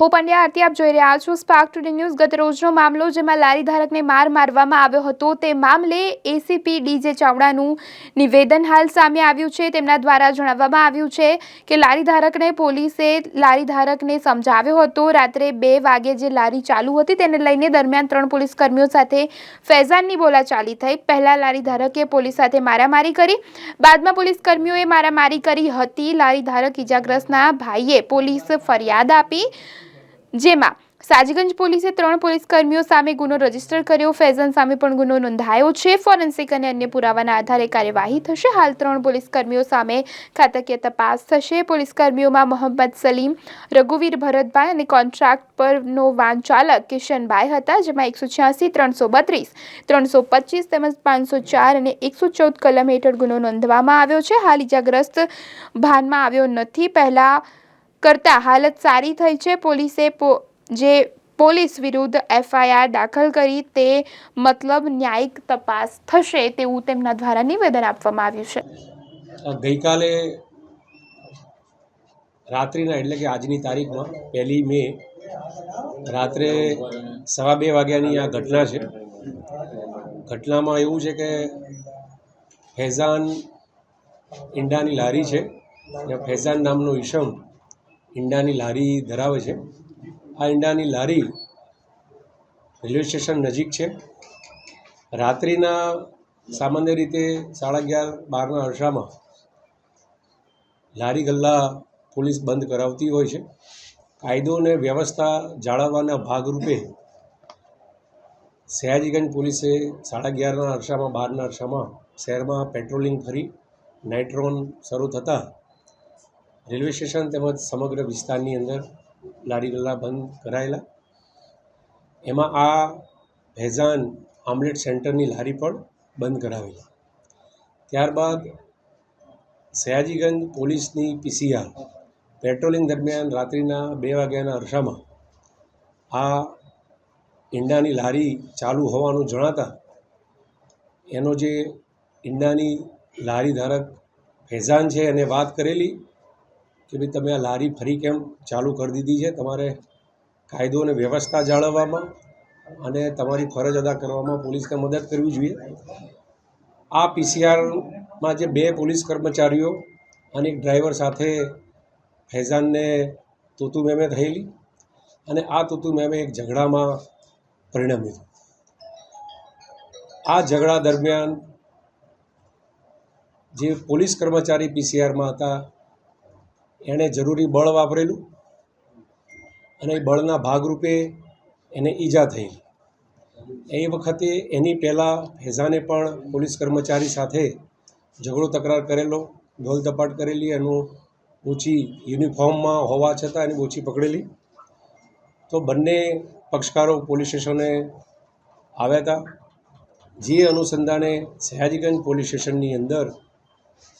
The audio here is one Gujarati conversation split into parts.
હું પંડ્યા આરતી આપ જોઈ રહ્યા છો સ્પાર્ક ટુડે ન્યૂઝ ગત રોજનો મામલો જેમાં લારી ધારકને માર મારવામાં આવ્યો હતો, તે મામલે એસીપી ડીજે ચાવડાનું નિવેદન હાલ સામે આવ્યું છે. તેમના દ્વારા જણાવવામાં આવ્યું છે કે લારી ધારકને પોલીસે લારી ધારકને સમજાવ્યો હતો. રાત્રે બે વાગે જે લારી ચાલુ હતી તેને લઈને દરમિયાન ત્રણ પોલીસ કર્મીઓ સાથે ફૈઝાનની બોલાચાલી થઈ. પહેલાં લારી ધારકે પોલીસ સાથે મારામારી કરી, બાદમાં પોલીસ કર્મીઓએ મારામારી કરી હતી. લારી ધારક ઇજાગ્રસ્તના ભાઈએ પોલીસ ફરિયાદ આપી જેમાં સાજીગંજ પોલીસે ત્રણ પોલીસ કર્મીઓ સામે ગુનો રજિસ્ટર કર્યો, ફેઝન સામે પણ ગુનો નોંધાયો છે. ફોરેન્સિક અને અન્ય પુરાવાના આધારે કાર્યવાહી થશે. હાલ ત્રણ પોલીસ કર્મીઓ સામે ખાતાકીય તપાસ થશે. પોલીસ કર્મીઓમાં મોહમ્મદ સલીમ, રઘુવીર ભરતભાઈ અને કોન્ટ્રાક્ટ પરનો વાન ચાલક કિશનભાઈ હતા, જેમાં એકસો છ્યાસી, ત્રણસો બત્રીસ, ત્રણસો પચીસ તેમજ પાંચસો ચાર અને એકસો ચૌદ કલમ હેઠળ ગુનો નોંધવામાં આવ્યો છે. હાલ ઇજાગ્રસ્ત ભાનમાં આવ્યો નથી. પહેલા કરતાં હાલત સારી થઈ છે. પોલીસે જે પોલીસ વિરુદ્ધ એફઆઈઆર દાખલ કરી તે મતલબ ન્યાયિક તપાસ થશે તેવું તેમના દ્વારા નિવેદન આપવામાં આવ્યું છે. ગઈકાલે રાત્રિના એટલે કે આજની તારીખમાં પહેલી મે રાત્રે સવા બે વાગ્યાની આ ઘટના છે. ઘટનામાં એવું છે કે ફેઝાન ઈંડાની લારી છે. ત્યાં ફૈઝાન નામનો ઈસમ ઈંડાની લારી ધરાવે છે. આ ઈંડાની લારી રેલવે સ્ટેશન નજીક છે. રાત્રિના સામાન્ય રીતે સાડા અગિયાર, બારના અરસામાં લારી ગલ્લા પોલીસ બંધ કરાવતી હોય છે. કાયદો અને વ્યવસ્થા જાળવવાના ભાગરૂપે સયાજીગંજ પોલીસે સાડા અગિયારના અરસામાં, બારના અરસામાં શહેરમાં પેટ્રોલિંગ ફરી, નાઇટ્રોન શરૂ થતાં રેલવે સ્ટેશન તેમજ સમગ્ર વિસ્તારની અંદર લારી ગલ્લા બંધ કરાયેલા. એમાં આ ભેઝાન આમલેટ સેન્ટરની લારી પણ બંધ કરાવેલી. ત્યારબાદ સયાજીગંજ પોલીસની પીસીઆર પેટ્રોલિંગ દરમિયાન રાત્રિના બે વાગ્યાના અરસામાં આ ઈંડાની લારી ચાલુ હોવાનું જણાતા એનો જે ઈંડાની લારી ધારક ફેઝાન છે એને વાત કરેલી. કે ભાઈ તમે આ લારી ફરી કેમ ચાલુ કરી દીધી છે? તમારે કાયદો અને વ્યવસ્થા જાળવવામાં અને તમારી ફરજ અદા કરવામાં પોલીસને મદદ કરવી જોઈએ. આ પીસીઆરમાં જે બે પોલીસ કર્મચારીઓ અને એક ડ્રાઈવર સાથે ફૈઝાનને તૂતુ મેમે થયેલી અને આ તૂતુ મેમે એક ઝઘડામાં પરિણમ્યું. આ ઝઘડા દરમિયાન જે પોલીસ કર્મચારી પીસીઆરમાં હતા એણે જરૂરી બળ વાપરેલું અને એ બળના ભાગરૂપે એને ઈજા થઈ. એ વખતે એની પહેલાં ફેઝાને પણ પોલીસ કર્મચારી સાથે ઝઘડો તકરાર કરેલો ઢોલ ધપાટ કરેલી, એનું ઓછી યુનિફોર્મમાં હોવા છતાં એની ઓછી પકડેલી. તો બંને પક્ષકારો પોલીસ સ્ટેશને આવ્યા હતા. જે અનુસંધાને સયાજીગંજ પોલીસ સ્ટેશનની અંદર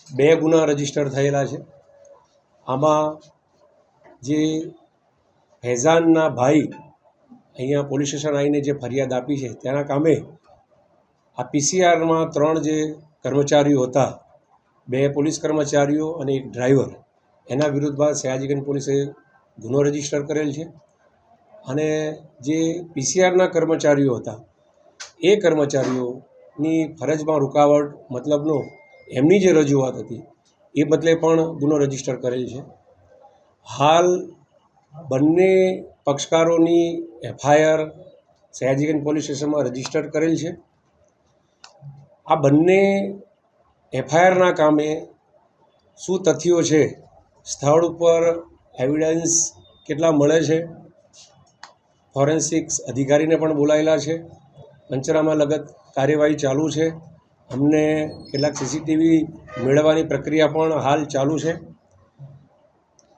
બે ગુના રજિસ્ટર થયેલા છે. આમાં જે ફૈઝાનના ભાઈ અહીંયા પોલીસ સ્ટેશન આવીને જે ફરિયાદ આપી છે, તેના કામે આ પીસીઆરમાં ત્રણ જે કર્મચારીઓ હતા, બે પોલીસ કર્મચારીઓ અને એક ડ્રાઈવર, એના વિરુદ્ધમાં સયાજીગંજ પોલીસે ગુનો રજિસ્ટર કરેલ છે. અને જે પીસીઆરના કર્મચારીઓ હતા, એ કર્મચારીઓની ફરજમાં રૂકાવટ મતલબનો એમની જે રજૂઆત હતી એ બદલે પણ ગુનો રજિસ્ટર કરેલ છે. હાલ બંને પક્ષકારોની એફઆઈઆર સયાજીગંજ પોલીસ સ્ટેશનમાં રજિસ્ટર કરેલ છે. આ બંને એફઆઈઆરના કામે શું તથ્યો છે? સ્થળ ઉપર એવિડન્સ કેટલા મળે છે? ફોરેન્સિક્સ અધિકારીને પણ બોલાયેલા છે. પંચરામાં લગત કાર્યવાહી ચાલુ છે. અમને કેટલાક સીસીટીવી મેળવવાની પ્રક્રિયા પણ હાલ ચાલુ છે.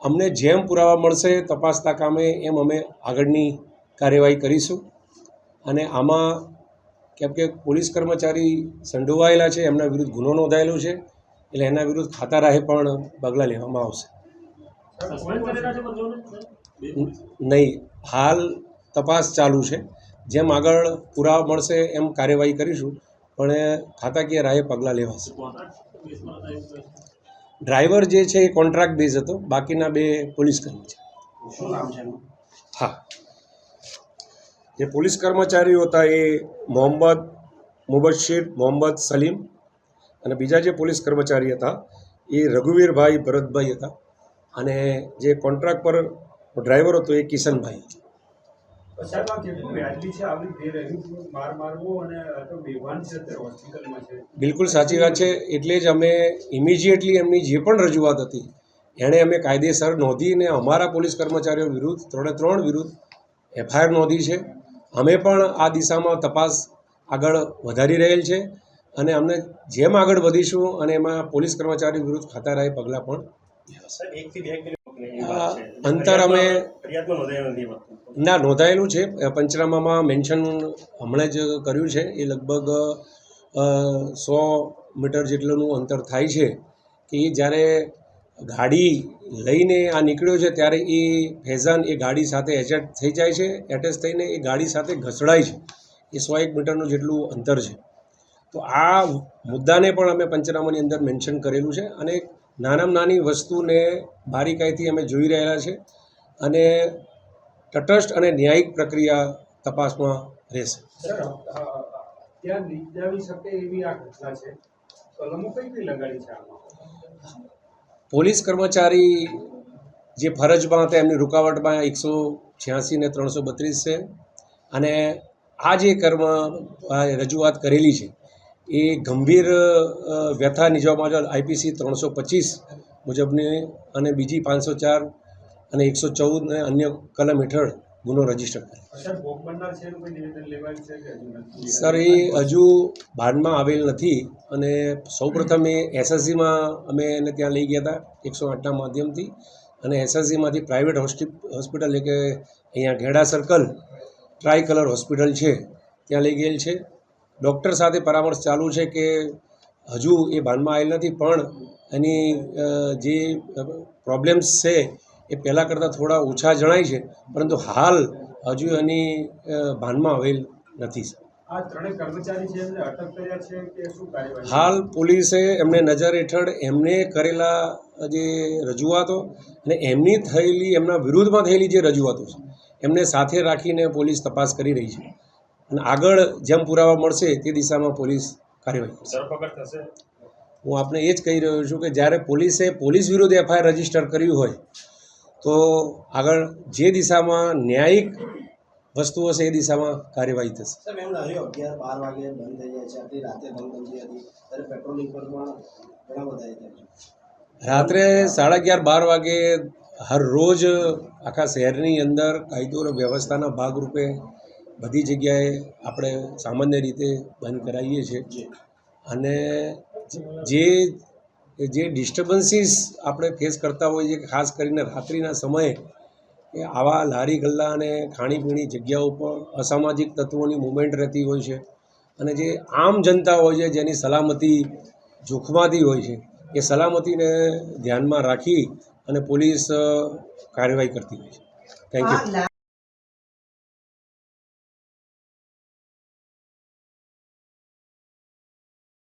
અમને જેમ પુરાવા મળશે તપાસતા કામે એમ અમે આગળની કાર્યવાહી કરીશું. અને આમાં કેમ કે પોલીસ કર્મચારી સંડોવાયેલા છે, એમના વિરુદ્ધ ગુનો નોંધાયેલો છે, એટલે એના વિરુદ્ધ ખાતા રાહે પણ પગલાં લેવામાં આવશે. નહીં, હાલ તપાસ ચાલુ છે. જેમ આગળ પુરાવા મળશે એમ કાર્યવાહી કરીશું. પણ ખાતાકીય રાહે પગલાં લેવાશે ડ્રાઈવર જે છે એ કોન્ટ્રાક્ટ બેઝ હતો બાકીના બે પોલીસ કર્મી છે હા. જે પોલીસ કર્મચારીઓ હતા એ મોહમ્મદ મુબશીર મોહમ્મદ સલીમ અને બીજા જે પોલીસ કર્મચારી હતા એ રઘુવીરભાઈ ભરતભાઈ હતા. અને જે કોન્ટ્રાક્ટ પર ડ્રાઈવર હતો એ કિશનભાઈ. સાહેબ બિલકુલ સાચી વાત છે. એટલે જ અમે ઇમિજિએટલી એમની જે પણ રજૂઆત હતી એણે અમે કાયદેસર નોંધીને અમારા પોલીસ કર્મચારીઓ વિરુદ્ધ ત્રણે ત્રણ વિરુદ્ધ એફઆઈઆર નોંધી છે. અમે પણ આ દિશામાં તપાસ આગળ વધારી રહેલ છે અને અમને જેમ આગળ વધીશું અને એમાં પોલીસ કર્મચારી વિરુદ્ધ ખાતારાય પગલાં પણ અંતર અમે. ના નોંધાયેલું છે. પંચનામામાં મેન્શન હમણાં જ કર્યું છે. એ લગભગ સો મીટર જેટલું અંતર થાય છે કે એ જ્યારે ગાડી લઈને આ નીકળ્યો છે ત્યારે એ ફેઝાન એ ગાડી સાથે એચેટ થઈ જાય છે. એટેચ થઈને એ ગાડી સાથે ઘસડાય છે. એ સો એક મીટરનું જેટલું અંતર છે. તો આ મુદ્દાને પણ અમે પંચનામાની અંદર મેન્શન કરેલું છે અને નાનામાં નાની વસ્તુને બારીકાઈથી અમે જોઈ રહેલા છે અને તટસ્થ અને ન્યાયિક પ્રક્રિયા તપાસમાં રહેશે. ત્યાં નિપજાવી શકે એવી આ ઘટના છે? કલમો કઈ કઈ લગાડી છે પોલીસ કર્મચારી જે ફરજમાં હતા એમની રૂકાવટમાં એકસો છ્યાસી ને ત્રણસો બત્રીસ છે અને આ જે કર્મ રજૂઆત કરેલી છે એ ગંભીર વ્યથા નિજવામાં આઈપીસી ત્રણસો પચીસ મુજબની અને બીજી પાંચસો ચાર અને એકસો ચૌદ અને અન્ય કલમ હેઠળ ગુનો રજિસ્ટર કરેલ સાહેબ ભોગ બનનાર છે એનું કોઈ નિવેદન લેવાયું છે કે હજુ નથી? સર એ હજુ ભાનમાં આવેલ નથી અને સૌપ્રથમ એ એસએસસીમાં અમે એને ત્યાં લઈ ગયા હતા એકસો આઠના માધ્યમથી અને એસએસસીમાંથી પ્રાઇવેટ હોસ્પિ હોસ્પિટલ એટલે કે અહીંયા Gheda circle tricolour hospital છે ત્યાં લઈ ગયેલ છે. ડૉક્ટર સાથે પરામર્શ ચાલુ છે કે હજુ એ ભાનમાં આવેલ નથી પણ એની જે પ્રોબ્લેમ્સ છે એ પહેલાં કરતાં થોડા ઓછા જણાય છે પરંતુ હાલ હજુ એની ભાનમાં આવેલ નથી હાલ પોલીસે એમને નજર હેઠળ એમને કરેલા જે રજૂઆતો અને એમની થયેલી એમના વિરુદ્ધમાં થયેલી જે રજૂઆતો છે એમને સાથે રાખીને પોલીસ તપાસ કરી રહી છે. અને આગળ જેમ પુરાવા મળશે તે દિશામાં પોલીસ કાર્યવાહી કરશે. હું આપને એ જ કહી રહ્યો છું કે જ્યારે પોલીસે પોલીસ વિરુદ્ધ એફઆઈઆર રજિસ્ટર કર્યું હોય તો આગળ જે દિશામાં ન્યાયિક વસ્તુઓ છે એ દિશામાં કાર્યવાહી થશે. સાહેબ એમ લાગ્યું અગિયાર બાર વાગે બંધ થઈ જાય છે આટલી રાતે બંધ થતી હતી. ત્યારે પેટ્રોલિંગ પર પણ ઘણા બધા એ થાય છે. રાત્રે સાડા અગિયાર બાર વાગે હર રોજ આખા શહેરની અંદર કાયદો અને વ્યવસ્થાના ભાગરૂપે બધી જગ્યાએ આપણે સામાન્ય રીતે બંધ કરાવીએ છીએ. અને જે જે ડિસ્ટર્બન્સીસ આપણે ફેસ કરતા હોઈએ છીએ ખાસ કરીને રાત્રિના સમયે કે આવા લારી ગલ્લા અને ખાણીપીણી જગ્યાઓ પર અસામાજિક તત્વોની મુવમેન્ટ રહેતી હોય છે. અને જે આમ જનતા હોય છે જેની સલામતી જોખમાતી હોય છે એ સલામતીને ધ્યાનમાં રાખી અને પોલીસ કાર્યવાહી કરતી હોય છે. Thank you